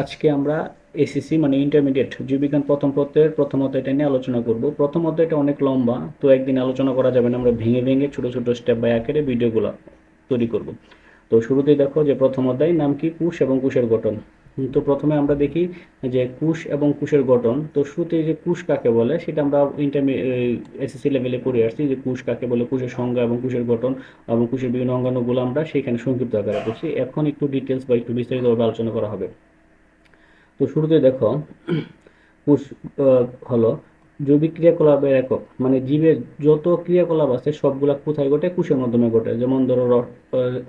আজকে আমরা এসিসি মানে ইন্টারমিডিয়েট জীববিজ্ঞান প্রথম পত্রের প্রথম অধ্যায়টা নিয়ে আলোচনা করব। প্রথম অধ্যায়টা অনেক লম্বা, তো একদিন আলোচনা করা যাবে না, আমরা ভেঙে ভেঙে ছোট ছোট স্টেপ বাই আকারে ভিডিওগুলো তৈরি করব। তো শুরুতেই দেখো যে প্রথম অধ্যায় নাম কি? কুশ এবং কুশের গঠন। তো প্রথমে আমরা দেখি যে কুশ এবং কুশের গঠন, তো শুরুতে যে কুশ কাকে বলে সেটা আমরা ইন্টারমি এসএসসি লেভেলে পড়ে আসছি যে কুশ কাকে বলে, কুশের সংজ্ঞা এবং কুশের গঠন এবং কুশের বিভিন্ন অঙ্গাণুগুলো আমরা সেখানে সংক্ষিপ্ত আকারে করছি এখন একটু ডিটেলস বা একটু বিস্তারিতভাবে আলোচনা করা হবে। তো শুরুতে দেখো আহ, হলো জৈবিক ক্রিয়াকলাপের একক মানে জীবের যত ক্রিয়াকলাপ আছে সবগুলা কোথায় ঘটে? কোষের মাধ্যমে ঘটে। যেমন ধরো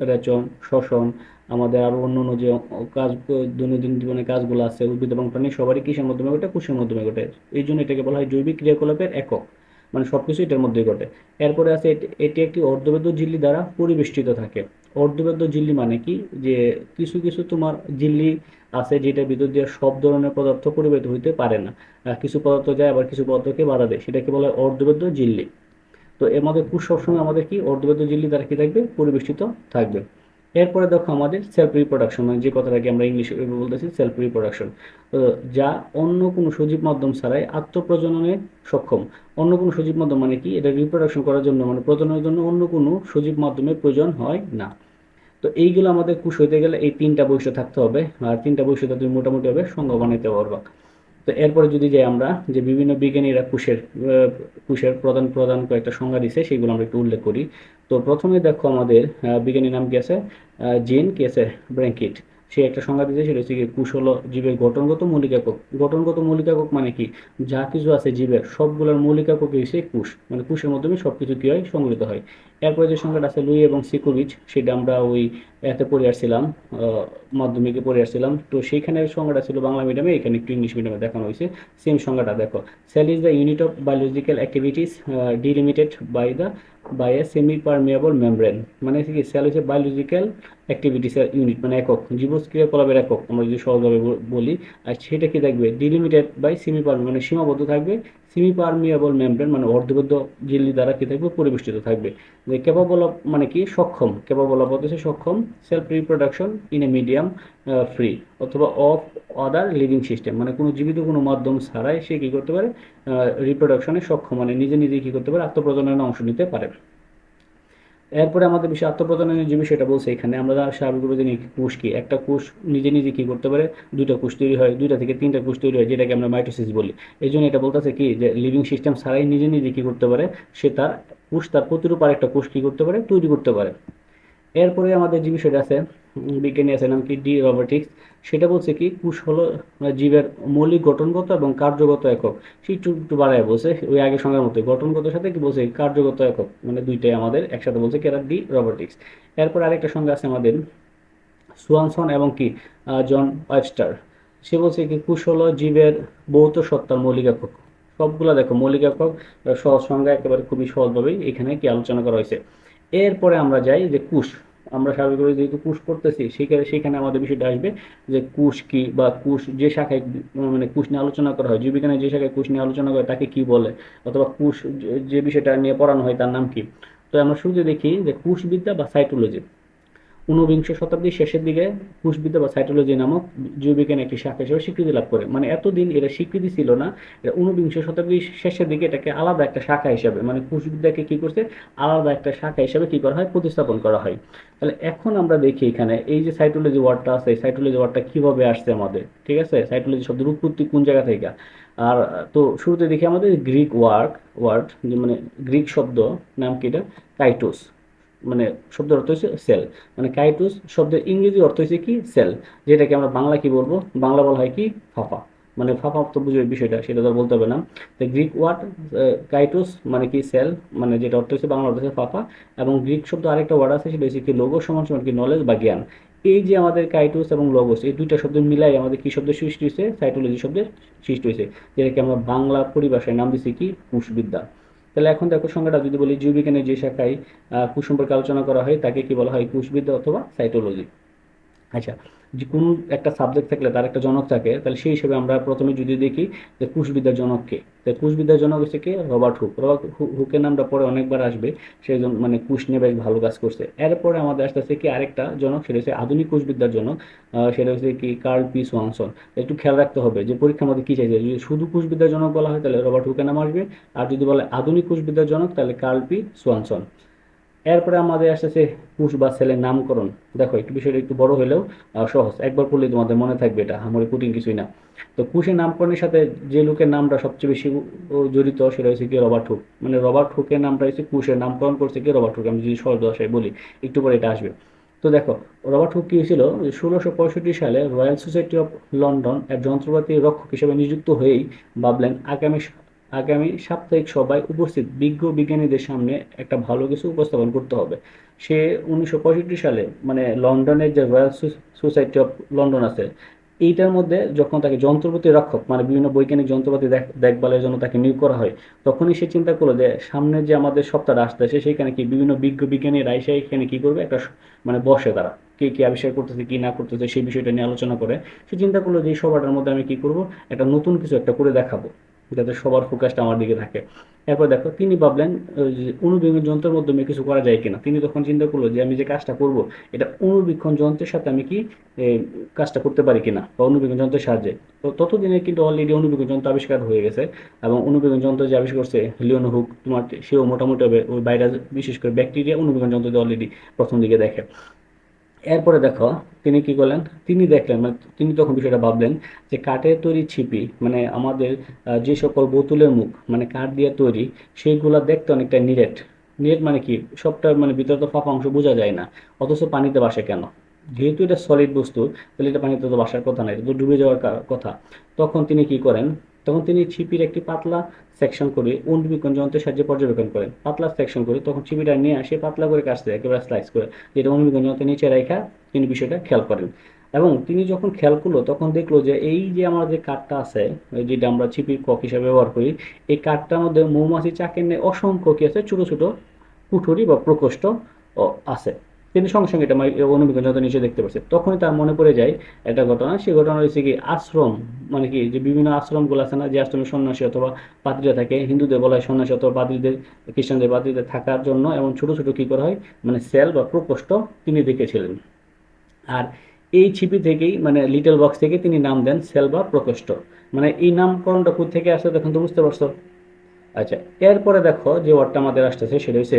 রেচন শ্বসন আমাদের আরও অন্য অন্য যে কাজ দৈনন্দিন জীবনে কাজগুলো আছে উদ্ভিদ এবং প্রাণী সবারই কিসের মাধ্যমে ঘটে? কোষের মাধ্যমে ঘটে। এই জন্য এটাকে বলা হয় জৈবিক ক্রিয়াকলাপের একক। মানে সবকিছু এটার মধ্যেই ঘটে। এরপরে আছে এটি একটি অর্ধবেদ্য ঝিল্লি দ্বারা পরিবেষ্টিত থাকে। অর্ধবেদ্য ঝিল্লি মানে কি? যে কিছু কিছু তোমার ঝিল্লি আছে যেটা ভিতর দিয়ে সব ধরনের পদার্থ পরিবেশিত হইতে পারে না। কিছু পদার্থ যায়, আবার কিছু পদার্থকে বাধা দেয়। সেটাকে বলা হয় অর্ধবেদ্য ঝিল্লি। তো এর মধ্যে কোষ সবসময় আমাদের কি? অর্ধবেদ্য ঝিল্লি দ্বারা কি থাকবে? পরিবেষ্টিত থাকবে। এরপরে দেখো আমাদের সেলফ রিপ্রোডাকশন মানে যে কথাটাকে আমরা ইংলিশে বলতেছি সেলফ রিপ্রোডাকশন যা অন্য কোনো সজীব মাধ্যম ছাড়াই আত্মপ্রজননে সক্ষম। অন্য কোনো সজীব মাধ্যম মানে কি? এটা রিপ্রোডাকশন করার জন্য মানে প্রজননের জন্য অন্য কোনো সজীব মাধ্যমের প্রয়োজন হয় না। তো এইগুলো আমাদের কুশ হইতে গেলে এই তিনটা বৈশিষ্ট্য থাকতে হবে, আর তিনটা বৈশিষ্ট্য তুমি মোটামুটি হবে সংজ্ঞা বানাইতে পারবা। তো এরপরে যদি যাই আমরা, যে বিভিন্ন বিজ্ঞানীরা কুশের কুশের প্রধান প্রধান কয়েকটা সংজ্ঞা দিছে, সেগুলো আমরা একটু উল্লেখ করি। তো প্রথমে দেখো আমাদের বিজ্ঞানীর নাম কি আছে? জিন কি আছে? ব্র্যাঙ্কিট। সে একটা সংজ্ঞা দিয়েছে, সেটা হচ্ছে কি, কুশ হলো জীবের গঠনগত মৌলিক একক গঠনগত মৌলিক একক মানে কি? যা কিছু আছে জীবের, সবগুলোর মৌলিক একক হচ্ছে কুশ। মানে কুশের মাধ্যমে সবকিছু কি হয়? সংগৃহীত হয়। এরপরে যে সংখ্যাটা আছে, লুই এবং সিকোভিচ, সেটা আমরা ওই এতে পড়ে আসছিলাম মাধ্যমিকে পড়ে আসছিলাম। তো সেইখানে সংখ্যাটা ছিল বাংলা মিডিয়ামে এখানে একটু ইংলিশ মিডিয়ামে দেখানো হয়েছে। সেম সংখ্যাটা দেখো। Cell is the unit of biological activities delimited by the by a semi permeable membrane মানে কি সেল হচ্ছে বায়োলজিক্যাল অ্যাক্টিভিটিসের ইউনিট মানে একক জীবস ক্রিয়াকলাপের একক, আমরা যদি সহজভাবে বলি। আর সেটা কি থাকবে ডিলিমিটেড বাই সেমি পারমিয়াবল মানে সীমাবদ্ধ থাকবে সেমি পারমিয়াবল মেমব্রেন মানে অর্ধবদ্ধ ঝিল্লি দ্বারা কি থাকবে? পরিবেষ্টিত থাকবে। যে ক্যাপাবল অফ মানে কি? সক্ষম। ক্যাপাবল অফ হচ্ছে সক্ষম self reproduction in a medium free অথবা অফ আদার লিভিং সিস্টেম মানে কোনো জীবিত কোনো মাধ্যম ছাড়াই সে কী করতে পারে? রিপ্রোডাকশনে সক্ষম মানে নিজে নিজে কী করতে পারে? আত্মপ্রজননে অংশ নিতে পারে। এরপরে আমাদের বিষয় আত্মপ্রজননের যে বিষয়টা বলছে এখানে, আমরা স্বাভাবিকভাবে কোষ কি। একটা কোষ নিজে নিজে কি করতে পারে? দুইটা কোষ তৈরি হয়, দুইটা থেকে তিনটা কোষ তৈরি হয়, যেটাকে আমরা মাইটোসিস বলি। এই জন্য এটা বলতেছে কি যে লিভিং সিস্টেম ছাড়াই নিজে নিজে কি করতে পারে? সে তার কোষ, তার প্রতিরূপ আর একটা কোষ কি করতে পারে? তৈরি করতে পারে। এরপরে আমাদের যে বিষয়টা আছে বিজ্ঞানী আছে নাম কি ডি রোবোটিক্স সেটা বলছে কি কোষ হলো জীবের মৌলিক গঠনগত এবং কার্যগত একক। সেই একটু বাড়ায় বলছে, ওই আগে সঙ্গের মতো গঠনগত সাথে কি বলছে, কার্যগত একক মানে দুইটাই আমাদের, একসাথে বলছে কি এরা ডি রোবোটিক্স। এরপর আরেকটা সংজ্ঞা আছে আমাদের, সুয়ানসন এবং কি জন ওয়েবস্টার। সে বলছে কি কোষ হলো জীবের ভৌত সত্তার মৌলিক একক। সবগুলা দেখো, মৌলিক একক সহজ সংজ্ঞা, একেবারে খুবই সহজভাবেই এখানে কি আলোচনা করা হয়েছে। এরপরে আমরা যাই যে কুশ। আমরা স্বাভাবিকভাবে যেহেতু কুশ করতেছি, সেখানে সেখানে আমাদের বিষয়টা আসবে যে কুশ কি বা কুশ যে শাখায় মানে কুশ নিয়ে আলোচনা করা হয় জীববিজ্ঞানে যে শাখায় কুশ নিয়ে আলোচনা করে তাকে কি বলে অথবা কুশ যে- বিষয়টা নিয়ে পড়ানো হয় তার নাম কি? তো আমরা শুরুতে দেখি যে কুশবিদ্যা বা সাইটোলজি। ঊনবিংশ শতাব্দীর শেষের দিকে কোষবিদ্যা বা সাইটোলজি নামক জীববিজ্ঞান একটি শাখা হিসেবে স্বীকৃতি লাভ করে। মানে এতদিন এটা স্বীকৃতি ছিল না এটা ঊনবিংশ শতাব্দীর শেষের দিকে এটাকে আলাদা একটা শাখা হিসাবে মানে কোষবিদ্যাকে কি করছে? আলাদা একটা শাখা হিসাবে কি করা হয়? প্রতিস্থাপন করা হয়। তাহলে এখন আমরা দেখি এখানে এই যে সাইটোলজি ওয়ার্ডটা আছে সাইটোলজি ওয়ার্ডটা কীভাবে আসছে আমাদের, ঠিক আছে? সাইটোলজি শব্দের উৎপত্তি কোন জায়গা থেকে? আর তো শুরুতে দেখি আমাদের গ্রিক ওয়ার্ড ওয়ার্ড মানে গ্রিক শব্দ নাম কি এটা? কাইটোস। মানে শব্দের অর্থ হচ্ছে সেল মানে কাইটুস শব্দের ইংরেজি অর্থ হচ্ছে কি? সেল যেটাকে আমরা বাংলা কি বলব? বাংলা বলা হয় কি? ফাফা মানে ফাফা তো বুঝবে বিষয়টা, সেটা তো বলতে হবে না। তো গ্রিক ওয়ার্ড কাইটুস মানে কি? সেল মানে যেটা অর্থ হচ্ছে বাংলা অর্থ হচ্ছে ফাফা এবং গ্রিক শব্দ আরেকটা ওয়ার্ড আছে, সেটা হচ্ছে কি? লোগো সমান সমান কি? নলেজ বা জ্ঞান। এই যে আমাদের কাইটুস এবং লগোস এই দুইটা শব্দ মিলাই আমাদের কি শব্দের সৃষ্টি হয়েছে সাইটোলজি শব্দের সৃষ্টি হয়েছে যেটাকে আমরা বাংলা পরিভাষায় নাম দিচ্ছি কি? কুশবিদ্যা। তাহলে এখন দেখো সংজ্ঞাটা যদি বলি জীববিজ্ঞানের যে শাখায় কুশ সম্পর্কে আলোচনা করা হয়, তাকে কি বলা হয়? কুশবিদ্যা অথবা সাইটোলজি আচ্ছা যে কোনো একটা সাবজেক্ট থাকলে তার একটা জনক থাকে, তাহলে সেই হিসেবে আমরা প্রথমে যদি দেখি যে কুশবিদ্যার জনক কে? তো কুশবিদ্যার জনক হচ্ছে কে? Robert Hooke. রবার্ট হুকের নামটা পরে অনেকবার আসবে সেই মানে কুশ নিয়ে বেশ ভালো কাজ করছে। এরপরে আমাদের আসতেছে কি আরেকটা জনক, সেটা হচ্ছে আধুনিক কুশবিদ্যার জনক সেটা হচ্ছে কি? Carl P Swanson. একটু খেয়াল রাখতে হবে যে পরীক্ষার মধ্যে কি চাইছে? যদি শুধু কুশবিদ্যার জনক বলা হয়, তাহলে রবার্ট হুকের নাম আসবে, আর যদি বলে আধুনিক কুশবিদ্যার জনক, তাহলে কার্ল পি সোয়ানসন। এরপরে আমাদের আসতেছে কুশ বা ছেলের নামকরণ। দেখো, একটু বিষয়টা একটু বড় হলেও সহজ। একবার পড়লে তোমাদের মনে থাকবে এটা, আমার কুটিং কিছুই না। তো কুশের নামকরণের সাথে যে লোকের নামটা সবচেয়ে বেশি জড়িত, সেটা হচ্ছে কি রবার্ট হুক। মানে রবার্ট হুকের নামটা হচ্ছে কুশের নামকরণ করছে কি রবার্ট হুক, আমি যদি সহজ ভাষায় বলি, একটু পরে এটা আসবে। তো দেখো, রবার্ট হুক কি হয়েছিল? ষোলোশো পঁয়ষট্টি সালে রয়্যাল সোসাইটি অফ লন্ডন এর যন্ত্রপাতি রক্ষক হিসেবে নিযুক্ত হয়েই ভাবলেন, আগামী আগামী সাপ্তাহিক সভায় উপস্থিত বিজ্ঞ বিজ্ঞানীদের সামনে একটা ভালো কিছু উপস্থাপন করতে হবে। সে উনিশশো পঁয়ষট্টি সালে মানে লন্ডনের যে রয়্যাল সোসাইটি অফ লন্ডন আছে, এইটার মধ্যে যখন তাকে যন্ত্রপাতি রক্ষক মানে বিভিন্ন বৈজ্ঞানিক যন্ত্রপাতি দেখ- দেখভালের জন্য তাকে নিয়োগ করা হয়, তখনই সে চিন্তা করল যে সামনে যে আমাদের সপ্তাহটা আসতেছে সেখানে কি বিভিন্ন বিজ্ঞ বিজ্ঞানীরা এসে এখানে কি করবে? একটা মানে বসে তারা, কে কি আবিষ্কার করতেছে, কি না করতেছে, সেই বিষয়টা নিয়ে আলোচনা করে। সে চিন্তা করল যে এই সভাটার মধ্যে আমি কি করব? একটা নতুন কিছু একটা করে দেখাবো। যাতে সবার ফোকাসটা আমার দিকে থাকে। এরপর দেখো, তিনি ভাবলেন অণুবীক্ষণ যন্ত্রের মাধ্যমে কিছু করা যায় কিনা। তিনি তখন চিন্তা করল যে আমি যে কাজটা করব, এটা অনুবীক্ষণ যন্ত্রের সাথে আমি কি কাজটা করতে পারি কিনা, বা অণুবীক্ষণ যন্ত্রের সাহায্যে। তো ততদিনে কিন্তু অলরেডি অনুবীক্ষণ যন্ত্র আবিষ্কার হয়ে গেছে এবং অণুবীক্ষণ যন্ত্র যে আবিষ্কার করছে, লিওন হুক, তোমার, সেও মোটামুটি হবে ওই ভাইরাস বিশেষ করে ব্যাকটেরিয়া অনুবীক্ষণ যন্ত্র অলরেডি প্রথম দিকে দেখে। এরপরে দেখো, তিনি কি করলেন? তিনি দেখলেন মানে তিনি তখন বিষয়টা ভাবলেন যে কাঠের তৈরি ছিপি মানে আমাদের যে সকল বোতলের মুখ মানে কাঠ দিয়ে তৈরি, সেইগুলা দেখতে অনেকটা নিরেট। নিরেট মানে কি? সবটা মানে ভিতরে তো ফাঁকা অংশ বোঝা যায় না, অথচ পানিতে বাসে কেন? যেহেতু এটা সলিড বস্তু, তাহলে এটা পানিতে তো বাসার কথা না, এটা তো ডুবে যাওয়ার কথা। তখন তিনি কি করেন? তখন তিনি ছিপির একটি পাতলা সেকশন করে অণুবীক্ষণ যন্ত্রের সাহায্যে পর্যবেক্ষণ করেন। পাতলা সেকশন করে তখন ছিপিটা নিয়ে আসে, পাতলা করে কাটতে একেবারে স্লাইস করে, যেটা অণুবীক্ষণ যন্ত্রের নিচে রেখা তিনি বিষয়টা খেয়াল করেন। এবং তিনি যখন খেয়াল করল, তখন দেখল যে এই যে আমার যে কাঠটা আছে যেটা আমরা ছিপির কক হিসাবে ব্যবহার করি, এই কাঠটার মধ্যে মৌমাছি চাকের নেই অসংখ্য কি আছে, ছোট ছোট কুঠুরি বা প্রকোষ্ঠ আছে। তিনি সঙ্গে সঙ্গে এটা অনুবীক্ষণ যন্ত্র নিচে দেখতে পাচ্ছে তখনই তার মনে পড়ে যায় একটা ঘটনা। সেই ঘটনা হয়েছে কি, আশ্রম। মানে কি, যে বিভিন্ন আশ্রমগুলো আছে না, যে আশ্রমে সন্ন্যাসী অথবা পাত্রীরা থাকে, হিন্দুদের বলা হয় সন্ন্যাসী অথবা পাদ্রীদের, খ্রিস্টানদের পাদ্রীদের থাকার জন্য এবং ছোট ছোট কি করা হয় মানে সেল বা প্রকোষ্ঠ তিনি দেখেছিলেন। আর এই ছিপি থেকেই মানে লিটল বক্স থেকে তিনি নাম দেন সেল বা প্রকোষ্ঠ। মানে এই নামকরণটা কোথা থেকে আসছে তখন তো বুঝতে পারছ? আচ্ছা এরপরে দেখো যে ওয়ার্ডটা আমাদের আসতেছে, সেটা হচ্ছে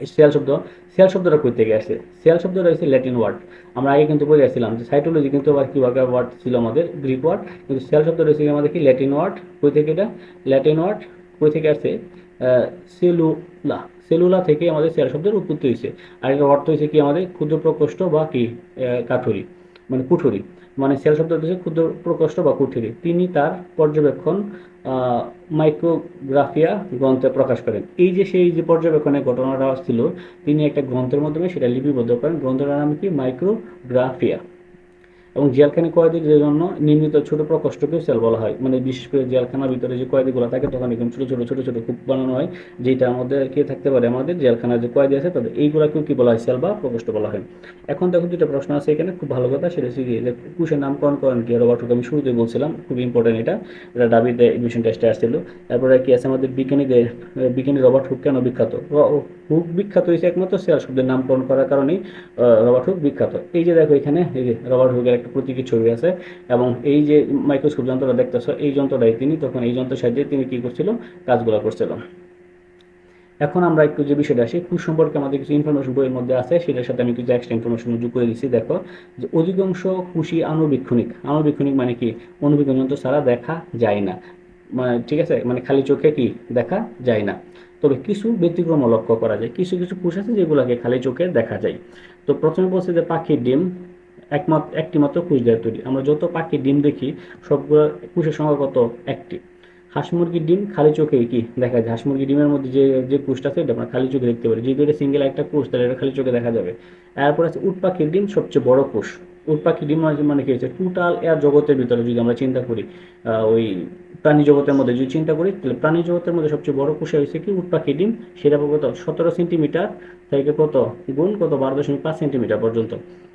সেল শব্দ সেল শব্দটা কই থেকে আসছে সেল শব্দটা হচ্ছে ল্যাটিন ওয়ার্ড আমরা আগে কিন্তু বলে আসছিলাম যে সাইটোলজি কিন্তু আবার কি ওয়ার্ড ছিল আমাদের? গ্রিক ওয়ার্ড কিন্তু সেল শব্দটা হচ্ছে আমাদের কি ল্যাটিন ওয়ার্ড কই থেকে এটা? ল্যাটিন ওয়ার্ড কই থেকে আসছে সেলুলা সেলুলা থেকে আমাদের সেল শব্দের উৎপত্তি হয়েছে আর এটার অর্থ হয়েছে কি আমাদের? ক্ষুদ্র প্রকোষ্ঠ বা কি? কাঠুরি। মানে কুঠুরি। মানে সেল শব্দ হচ্ছে ক্ষুদ্র প্রকোষ্ঠ বা কুঠুরি। তিনি তার পর্যবেক্ষণ মাইক্রোগ্রাফিয়া গ্রন্থে প্রকাশ করেন। এই যে সেই যে পর্যবেক্ষণের ঘটনাটা ছিল তিনি একটা গ্রন্থের মাধ্যমে সেটা লিপিবদ্ধ করেন। গ্রন্থটার নাম কি? মাইক্রোগ্রাফিয়া। এবং জেলখানি কয়েদিদের জন্য নির্মিত ছোট প্রকোষ্ঠকেও সেল বলা হয়। মানে বিশেষ করে জেলখানার ভিতরে যে কয়েদিগুলো থাকে, তখন এরকম ছোট ছোট ছোট ছোট খুব বানানো হয় যেটার মধ্যে কে থাকতে পারে? আমাদের জেলখানার যে কয়েদি আছে, তাদের এইগুলাকেও কি বলা হয়? সেল বা প্রকোষ্ঠ বলা হয়। এখন দেখো যেটা প্রশ্ন আছে এখানে, খুব ভালো কথা সেটা হচ্ছে যে কুশের নামকরণ করেন কি? রবার্ট হুক আমি শুরুতে বলছিলাম, খুব ইম্পর্টেন্ট এটা। এটা ডাবিতে এডমিশন টেস্টে আসছিল। তারপরে কি আছে আমাদের বিজ্ঞানীদের, বিজ্ঞানী রবার্ট হুক কেন বিখ্যাত? হুক বিখ্যাত হয়েছে একমাত্র সেল শব্দের নামকরণ করার কারণেই রবার্ট হুক বিখ্যাত। এই যে দেখো এখানে, এই যে রবার্ট হুকের একটা প্রতীকী ছবি আছে এবং এই যে মাইক্রোস্কোপ যন্ত্রটা দেখতেছো, এই যন্ত্রটাই তিনি তখন এই যন্ত্রের সাহায্যে তিনি কি করছিল? কাজগুলো করছিল। এখন আমরা একটু যে বিষয়টা আসি কুশ সম্পর্কে আমাদের কিছু ইনফরমেশন বইয়ের মধ্যে আছে, সেটার সাথে আমি কিছু এক্সট্রা ইনফরমেশন যোগ করে দিচ্ছি দেখো, যে অধিকাংশ কুশি আণুবীক্ষণিক। আণুবীক্ষণিক মানে কি? অনুবীক্ষণ যন্ত্র ছাড়া দেখা যায় না। মানে ঠিক আছে? মানে খালি চোখে কি? দেখা যায় না। তবে কিছু ব্যতিক্রম লক্ষ্য করা যায়। কিছু কিছু কুশ আছে যেগুলোকে খালি চোখে দেখা যায়। তো প্রথমে বলছে যে পাখির ডিম একমাত্র একটি মাত্র কুশ দিয়ে তৈরি। আমরা যত পাখির ডিম দেখি, সবগুলো কুশের সংখ্যা কত? একটি। হাঁস মুরগির ডিম খালি চোখে কি দেখা যায়? হাঁস মুরগির ডিমের মধ্যে যে যে কুশটা আছে, এটা আমরা খালি চোখে দেখতে পারি। যেহেতু এটা সিঙ্গেল একটা কুশ, তাহলে এটা খালি চোখে দেখা যাবে। এরপর আছে উট পাখির ডিম, সবচেয়ে বড় কুশ। উট পাখির ডিম মানে মানে কি হচ্ছে টোটাল এর জগতের ভিতরে যদি আমরা চিন্তা করি ওই প্রাণী জগতের মধ্যে যদি চিন্তা করি, তাহলে প্রাণী জগতের মধ্যে সবচেয়ে বড় কুশা হয়েছে কি? উট পাখির ডিম। সেটা কত? সতেরো সেন্টিমিটার থেকে কত? গুণ কত? বারো দশমিক পাঁচ সেন্টিমিটার পর্যন্ত।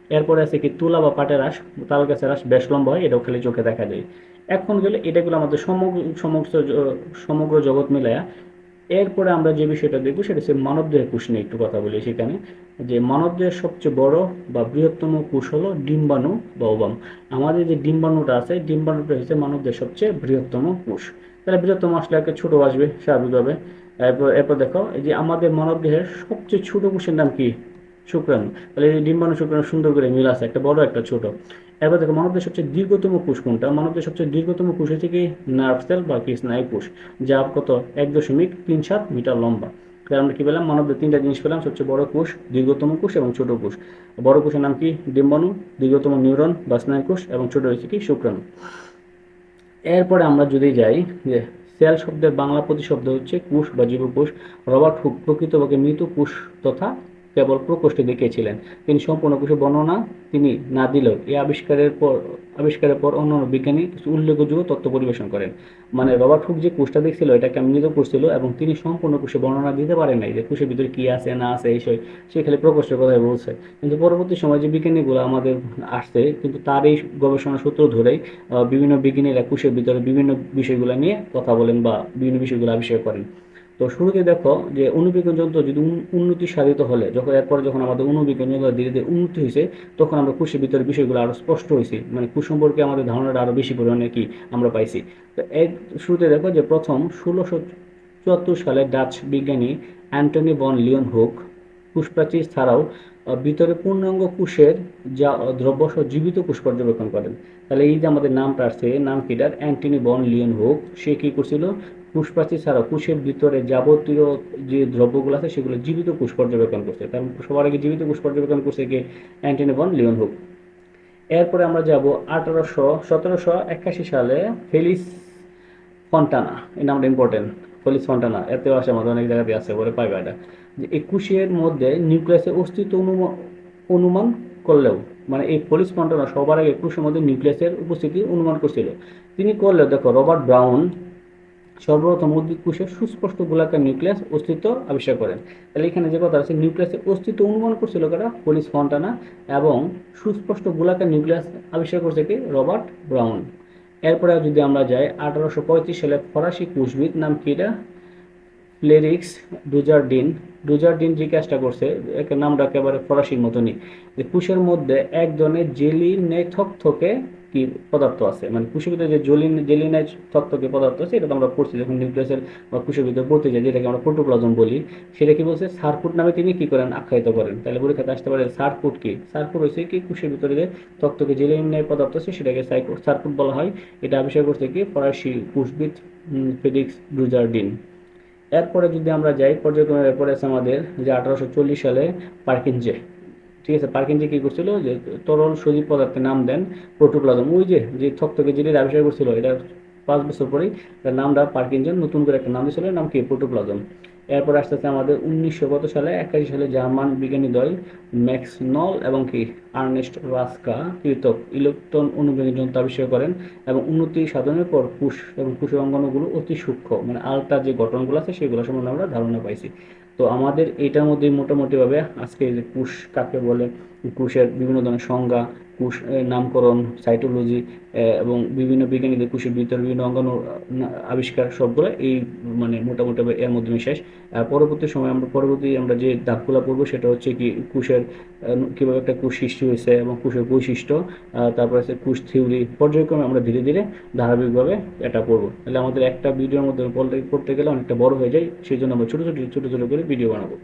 এরপরে আছে কি তুলা বা পাটের রাস তাল গাছের রাস বেশ লম্বা হয়, এটাও খালি চোখে দেখা যায়। এখন গেলে এটাগুলো আমাদের সমগ্র সমস্ত সমগ্র জগৎ মিলায়া। এরপরে আমরা যে বিষয়টা দেখব সেটা হচ্ছে মানবদেহের কোষ নিয়ে একটু কথা বলি সেখানে। যে মানবদেহের সবচেয়ে বড় বা বৃহত্তম কোষ হলো ডিম্বাণু বা ওবাম। আমাদের যে ডিম্বাণুটা আছে, ডিম্বাণুটা হচ্ছে মানবদেহের সবচেয়ে বৃহত্তম কোষ। তাহলে বৃহত্তম আসলে একটা ছোট আসবে স্বাভাবিকভাবে। এরপর এরপর দেখো, এই যে আমাদের মানবদেহের সবচেয়ে ছোট কোষের নাম কি? শুক্রাণু। তাহলে এই ডিম্বাণু শুক্রাণু সুন্দর করে মিল আছে, একটা বড়, একটা ছোট। এবার দেখো, মানবদের সবচেয়ে দীর্ঘতম কোষ কোনটা? মানবদের সবচেয়ে দীর্ঘতম কোষ হচ্ছে কি? নার্ভ সেল বা কি? স্নায়ু কোষ, যা কত? এক দশমিক তিন সাত মিটার লম্বা। তাহলে আমরা কি পেলাম? মানবদের তিনটা জিনিস পেলাম, সবচেয়ে বড় কোষ, দীর্ঘতম কোষ এবং ছোট কোষ। বড় কোষের নাম কি? ডিম্বাণু, দীর্ঘতম নিউরন বা স্নায়ু কোষ এবং ছোট হচ্ছে কি? শুক্রাণু। এরপরে আমরা যদি যাই, যে সেল শব্দের বাংলা প্রতিশব্দ হচ্ছে কোষ বা জীবকোষ। রবার্ট হুক প্রকৃতপক্ষে মৃত কোষ তথা কেবল প্রকোষ্ঠে দেখিয়েছিলেন। তিনি সম্পূর্ণ কিছু বর্ণনা তিনি না দিলেও এই আবিষ্কারের পর আবিষ্কারের পর অন্যান্য বিজ্ঞানী কিছু উল্লেখযোগ্য তথ্য পরিবেশন করেন। মানে রবার্ট হুক যে কোষটা দেখছিল এটাকে মৃত কোষ ছিল এবং তিনি সম্পূর্ণ কোষে বর্ণনা দিতে পারেন নাই যে কোষের ভিতরে কী আছে, না আছে, এই সে সে খালি প্রকোষ্ঠের কথাই বলছে। কিন্তু পরবর্তী সময় যে বিজ্ঞানীগুলো আমাদের আসছে, কিন্তু তার এই গবেষণা সূত্র ধরেই বিভিন্ন বিজ্ঞানীরা কোষের ভিতরে বিভিন্ন বিষয়গুলো নিয়ে কথা বলেন বা বিভিন্ন বিষয়গুলো আবিষ্কার করেন। তো শুরুতে দেখো যে অনুবিজ্ঞান যন্ত্র যদি উন্নতি সাধিত হলে, যখন এরপরে যখন আমাদের অনুবিজ্ঞান যন্ত্র ধীরে ধীরে উন্নতি হয়েছে, তখন আমরা কোষের ভিতরে বিষয়গুলো আরও স্পষ্ট হয়েছে। মানে কোষ সম্পর্কে আমাদের ধারণাটা আরও বেশি পরিমাণে কি আমরা পাইছি। তো এই শুরুতে দেখো যে প্রথম ষোলোশো চুয়াত্তর সালে ডাচ বিজ্ঞানী অ্যান্টনি বন লিওন হুক কোষপ্রাচীর ছাড়াও ভিতরে পূর্ণাঙ্গ কুশের যা দ্রব্যসহ জীবিত কোষ পর্যবেক্ষণ করেন। তাহলে এই যে আমাদের নামটা আসছে নাম কিটার অ্যান্টনি বন লিওন হোক, সে কি করছিল? কোষপ্রাচীর ছাড়া কোষের ভিতরে যাবতীয় যে দ্রব্যগুলো আছে, সেগুলো জীবিত কোষ পর্যবেক্ষণ করছে। তার সবার আগে জীবিত কোষ পর্যবেক্ষণ করছে কি? অ্যান্টনি বন লিওন হুক এরপরে আমরা যাব আঠারোশো সতেরোশো একাশি সালে ফেলিস ফন্টানা, এই নামটা ইম্পর্টেন্ট ফেলিস ফন্টানা, এতেও আসে আমাদের অনেক জায়গাতে আছে, বলে পাইবে এটা যে একুশের মধ্যে নিউক্লিয়াসের অস্তিত্ব অনুমান অনুমান করলেও মানে এই ফলিস ফন্টানা সবার আগে একুশের মধ্যে নিউক্লিয়াসের উপস্থিতি অনুমান করছিল। তিনি করলেও, দেখো, রবার্ট ব্রাউন সর্বপ্রথম উদ্ভিদ কোষের সুস্পষ্ট গোলাকার নিউক্লিয়াস অস্তিত্ব আবিষ্কার করেন। তাহলে এখানে যে কথা আছে, নিউক্লিয়াসের অস্তিত্ব অনুমান করছিল কারা? পলিস ফন্টানা এবং সুস্পষ্ট গোলাকার নিউক্লিয়াস আবিষ্কার করছে কি? Robert Brown. এরপরে যদি আমরা যাই, আঠারোশো পঁয়ত্রিশ সালে ফরাসি কুশবিদ নাম কি এটা? ফ্লেরিক্স ডুজারডিন ডুজারডিন যে কাজটা করছে নামটা একেবারে ফরাসির মতনই। যে কুশের মধ্যে এক ধরনের জেলি নেই থকথকে কি পদার্থ আছে? মানে কুশের ভিতরে যে জলি জেলি নেই থকথকে পদার্থ আছে, এটা তো আমরা পড়ছি যখন নিউক্লিয়াসের বা কুশের ভিতরে পড়তে যাই, যেটাকে আমরা প্রোটোপ্লাজম বলি, সেটা কি বলছে? সারকুট নামে তিনি কি করেন? আখ্যায়িত করেন। তাহলে পরীক্ষাতে আসতে পারে সারকুট কি? সারকুট হচ্ছে কি কুশের ভিতরে যে থকথকে জেলি নেই পদার্থ আছে, সেটাকে সাইকুট সারকুট বলা হয়। এটা আবিষ্কার করছে কি ফরাসি কুশবিদ ফেডিক্স ডুজারডিন এরপরে যদি আমরা যাই, পর্যায়ক্রমে এরপরে আছে আমাদের যে আঠারোশো চল্লিশ সালে পার্কিনজে ঠিক আছে? পার্কিনজে কী করছিল? যে তরল সজীব পদার্থে নাম দেন প্রোটোপ্লাজম। ওই যে যে থকথকে যেটি আবিষ্কার করছিল, এটা পাঁচ বছর পরেই তার নামটা পার্কিনজন নতুন করে একটা নাম দিয়েছিল নাম কি? প্রোটোপ্লাজম। এরপর আসতে আসতে আমাদের উনিশশো কত সালে? একাশি সালে জার্মান বিজ্ঞানী দল ম্যাক্স নল এবং কি? আর্নেস্ট রাস্কা কৃতক ইলেকট্রন অনুবিজ্ঞান যন্ত্র আবিষ্কার করেন এবং উন্নতি সাধনের পর কুশ এবং কুশ অঙ্গনগুলো অতি সূক্ষ্ম। মানে আলট্রা যে গঠনগুলো আছে, সেগুলো সম্বন্ধে আমরা ধারণা পাইছি। তো আমাদের এটার মধ্যে মোটামুটিভাবে আজকে যে কুশ, কাকে বলে? কুশের বিভিন্ন ধরনের সংজ্ঞা কোষ নামকরণ, সাইটোলজি এবং বিভিন্ন বিজ্ঞানীদের কোষের ভিতরে বিভিন্ন অঙ্গাণু আবিষ্কার সবগুলো এই মানে মোটামুটি এর মধ্যে শেষ। পরবর্তী সময় আমরা, পরবর্তী আমরা যে ধাপগুলো পড়ব সেটা হচ্ছে কি কোষের কীভাবে একটা কোষ সৃষ্টি হয়েছে এবং কোষের বৈশিষ্ট্য তারপর আছে কোষ থিওরি। পর্যায়ক্রমে আমরা ধীরে ধীরে ধারাবাহিকভাবে এটা পড়ব। তাহলে আমাদের একটা ভিডিওর মধ্যে পড়তে গেলে অনেকটা বড় হয়ে যায় সেই জন্য আমরা ছোটো ছোটো ছোটো ছোটো করে ভিডিও বানাবো।